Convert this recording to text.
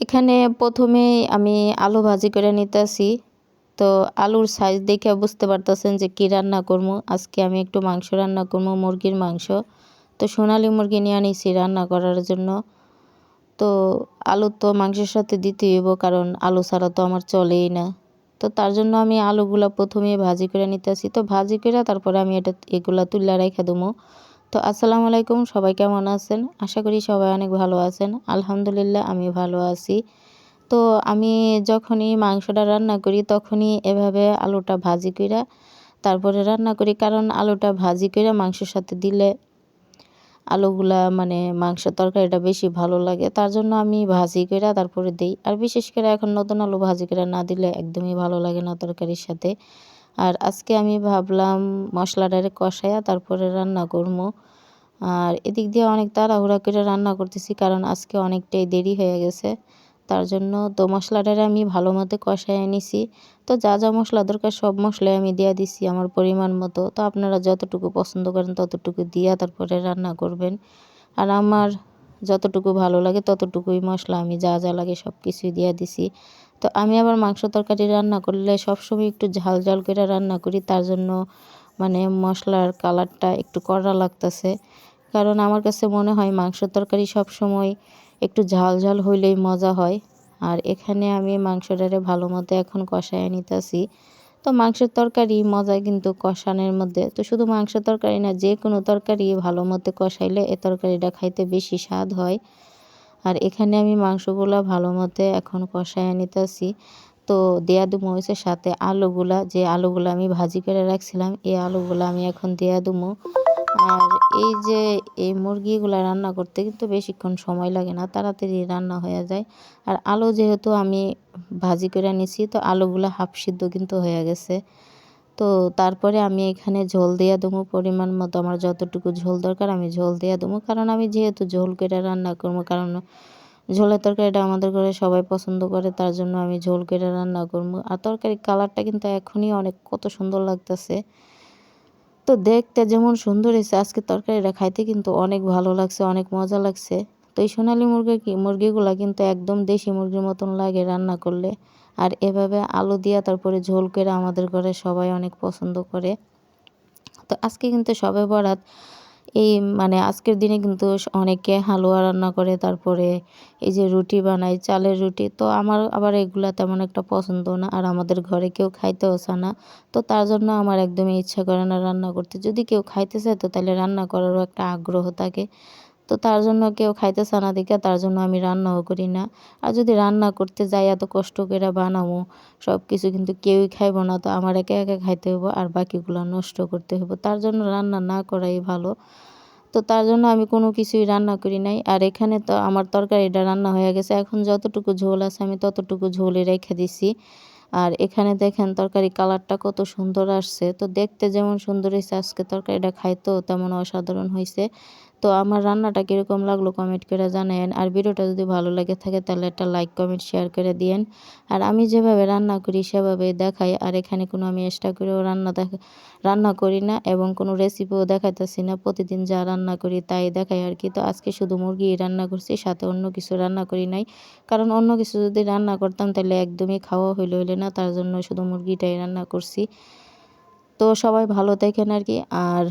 এখানে প্রথমে আমি আলু ভাজি করে নিতেছি। তো আলুর সাইজ দেখে বুঝতে পারতেছেন যে কি রান্না করব। আজকে আমি একটু মাংস রান্না করব, মুরগির মাংস। তো সোনালি মুরগি নিয়ে আনিছি রান্না করার জন্য। তো আলু তো মাংসের সাথে দিতেই হইব, কারণ আলু ছাড়া তো আমার চলেই না। তো তার জন্য আমি আলুগুলা প্রথমে ভাজি করে নিতেছি। তো ভাজি করে তারপরে আমি এটা, এগুলা তুলে রেখে দেবো তো আসসালামু আলাইকুম, সবাই কেমন আছেন? আশা করি সবাই অনেক ভালো আছেন। আলহামদুলিল্লাহ, আমি ভালো আছি। তো আমি যখনই মাংসটা রান্না করি, তখনই এভাবে আলুটা ভাজি করে তারপরে রান্না করি, কারণ আলুটা ভাজি করে মাংসের সাথে দিলে আলুগুলা মানে মাংস তরকারিটা বেশি ভালো লাগে। তার জন্য আমি ভাজি করে তারপরে দিই। আর বিশেষ করে এখন নতুন আলু ভাজি করে না দিলে একদমই ভালো লাগে না তরকারির সাথে। আর আজকে আমি ভাবলাম মশলাটারে কষাইয়া তারপরে রান্না করব। আর এদিক দিয়ে অনেক তাড়াহুড়া করে রান্না করতেছি কারণ আজকে অনেকটাই দেরি হয়ে গেছে। তার জন্য তো মশলাটারে আমি ভালো মতো কষাই নিছি। তো যা যা মশলা দরকার সব মশলাই আমি দিয়ে দিছি আমার পরিমাণ মতো। তো আপনারা যতটুকু পছন্দ করেন ততটুকু দিয়া তারপরে রান্না করবেন। আর আমার যতটুকু ভালো লাগে ততটুকুই মশলা আমি যা যা লাগে সব কিছুই দিয়ে দিছি। তো আমি আবার মাংস তরকারি রান্না করলে সবসময় একটু ঝাল ঝাল করে রান্না করি, তার জন্য মানে মশলার কালারটা একটু কড়া লাগতেছে। কারণ আমার কাছে মনে হয় মাংস তরকারি সবসময় একটু ঝাল ঝাল হইলেই মজা হয়। আর এখানে আমি মাংসটারে ভালো মতো এখন কষায় নিতেছি। তো মাংসের তরকারি মজা কিন্তু কষানোর মধ্যে। তো শুধু মাংস তরকারি না, যে কোনো তরকারি ভালো মতো কষাইলে এ তরকারিটা খাইতে বেশি স্বাদ হয়। আর এখানে আমি মাংসগুলা ভালো মতো এখন কষায় নিতেছি তো দেয়া দুমো হয়েছে সাথে আলুগুলা, যে আলুগুলো আমি ভাজি করে রাখছিলাম, এই আলুগুলো আমি এখন দেয়া দুমো আর এই যে এই মুরগিগুলো রান্না করতে কিন্তু বেশিক্ষণ সময় লাগে না, তাড়াতাড়ি রান্না হয়ে যায়। আর আলু যেহেতু আমি ভাজি করে নিছি, তো আলুগুলো হাফ সিদ্ধ কিন্তু হয়ে গেছে। তো তারপরে আমি এখানে ঝোল দিয়ে দেবো পরিমাণ মতো, আমার যতটুকু ঝোল দরকার আমি ঝোল দিয়ে দেবো কারণ আমি যেহেতু ঝোল কেটে রান্না করব, কারণ ঝোলের তরকারিটা আমাদের ঘরে সবাই পছন্দ করে, তার জন্য আমি ঝোল কেটে রান্না করব। আর তরকারির কালারটা কিন্তু এখনই অনেক, কত সুন্দর লাগতেছে। তো দেখতে যেমন সুন্দর হয়েছে, আজকে তরকারিটা খাইতে কিন্তু অনেক ভালো লাগছে, অনেক মজা লাগছে। তো এই সোনালি মুরগি মুরগিগুলো কিন্তু একদম দেশি মুরগির মতন লাগে রান্না করলে। আর এভাবে আলু দিয়া তারপরে ঝোল করে আমাদের ঘরে সবাই অনেক পছন্দ করে। তো আজকে কিন্তু সবে বরাত। এই মানে আজকের দিনে কিন্তু অনেকে হালুয়া রান্না করে, তারপরে এই যে রুটি বানায়, চালের রুটি। তো আমার আবার এগুলা তেমন একটা পছন্দ না, আর আমাদের ঘরে কেউ খাইতেও চায় না। তো তার জন্য আমার একদমই ইচ্ছা করে না রান্না করতে। যদি কেউ খাইতে চায় তো তাহলে রান্না করারও একটা আগ্রহ থাকে। তো তার জন্য কেউ খাইতে চানা দিকে তার জন্য আমি রান্নাও করি না। আর যদি রান্না করতে যাই, এত কষ্ট করে বানাবো সব কিছু কিন্তু কেউই খাইব না, তো আমার একে একে খাইতে হইব আর বাকিগুলো নষ্ট করতে হইব। তার জন্য রান্না না করাই ভালো। তো তার জন্য আমি কোনো কিছুই রান্না করি নাই। আর এখানে তো আমার তরকারিটা রান্না হয়ে গেছে। এখন যতটুকু ঝোল আছে, আমি ততটুকু ঝোলে রেখে দিছি। আর এখানে দেখেন তরকারি কালারটা কত সুন্দর আসছে। তো দেখতে যেমন সুন্দর হয়েছে, আজকে তরকারিটা খাইতেও তেমন অসাধারণ হয়েছে। তো আমার রান্নাটা কীরকম লাগল কমেন্ট করে জানায়েন। আর ভিডিওটা যদি ভালো লাগে থাকে তাহলে একটা লাইক কমেন্ট শেয়ার করে দিয়েন। আর আমি যেভাবে রান্না করি সেভাবে দেখাই। আর এখানে কোনো আমি এক্সট্রা করেও রান্না দেখা, রান্না করি না এবং কোনো রেসিপিও দেখাইতেছি না। প্রতিদিন যা রান্না করি তাই দেখাই আর কি। তো আজকে শুধু মুরগি রান্না করছি, সাথে অন্য কিছু রান্না করি নাই। কারণ অন্য কিছু যদি রান্না করতাম তাহলে একদমই খাওয়া হইলে হইলে না তার জন্য শুধু মুরগিটাই রান্না করছি। তো সবাই ভালো থাকেন আর কি আর